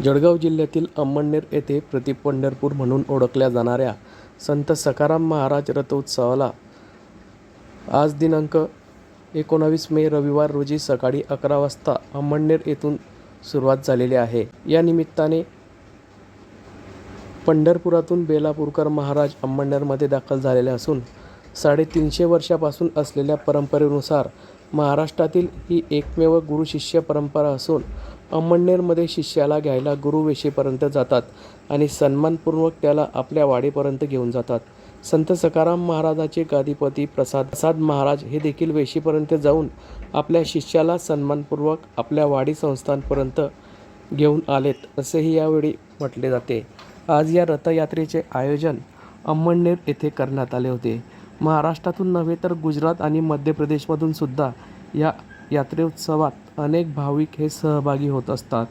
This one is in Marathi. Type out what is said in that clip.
जळगाव जिल्ह्यातील अंमळनेर येथे प्रतिपंढरपूर म्हणून ओळखल्या जाणाऱ्या संत सकाराम महाराज रथोत्सवाला आज दिनांक एकोणावीस मे रविवार रोजी सकाळी अकरा वाजता अंमळनेर येथून सुरुवात झालेली आहे. या निमित्ताने पंढरपुरातून बेलापूरकर महाराज अंमळनेरमध्ये दाखल झालेले असून साडेतीनशे वर्षापासून असलेल्या परंपरेनुसार महाराष्ट्रातील ही एकमेव गुरुशिष्य परंपरा असून अमळनेरमध्ये शिष्याला घ्यायला गुरु वेशीपर्यंत जातात आणि सन्मानपूर्वक त्याला आपल्या वाडीपर्यंत घेऊन जातात. संत सकाराम महाराजाचे गादीपती प्रसाद प्रसाद महाराज हे देखील वेशीपर्यंत जाऊन आपल्या शिष्याला सन्मानपूर्वक आपल्या वाडी संस्थांपर्यंत घेऊन आलेत असेही यावेळी म्हटले जाते. आज या रथयात्रेचे आयोजन अंमळनेर येथे करण्यात आले होते. महाराष्ट्रातून नव्हे तर गुजरात आणि मध्य प्रदेशमधून सुद्धा या यात्रोत्सवात अनेक भाविक हे सहभागी होत असतात.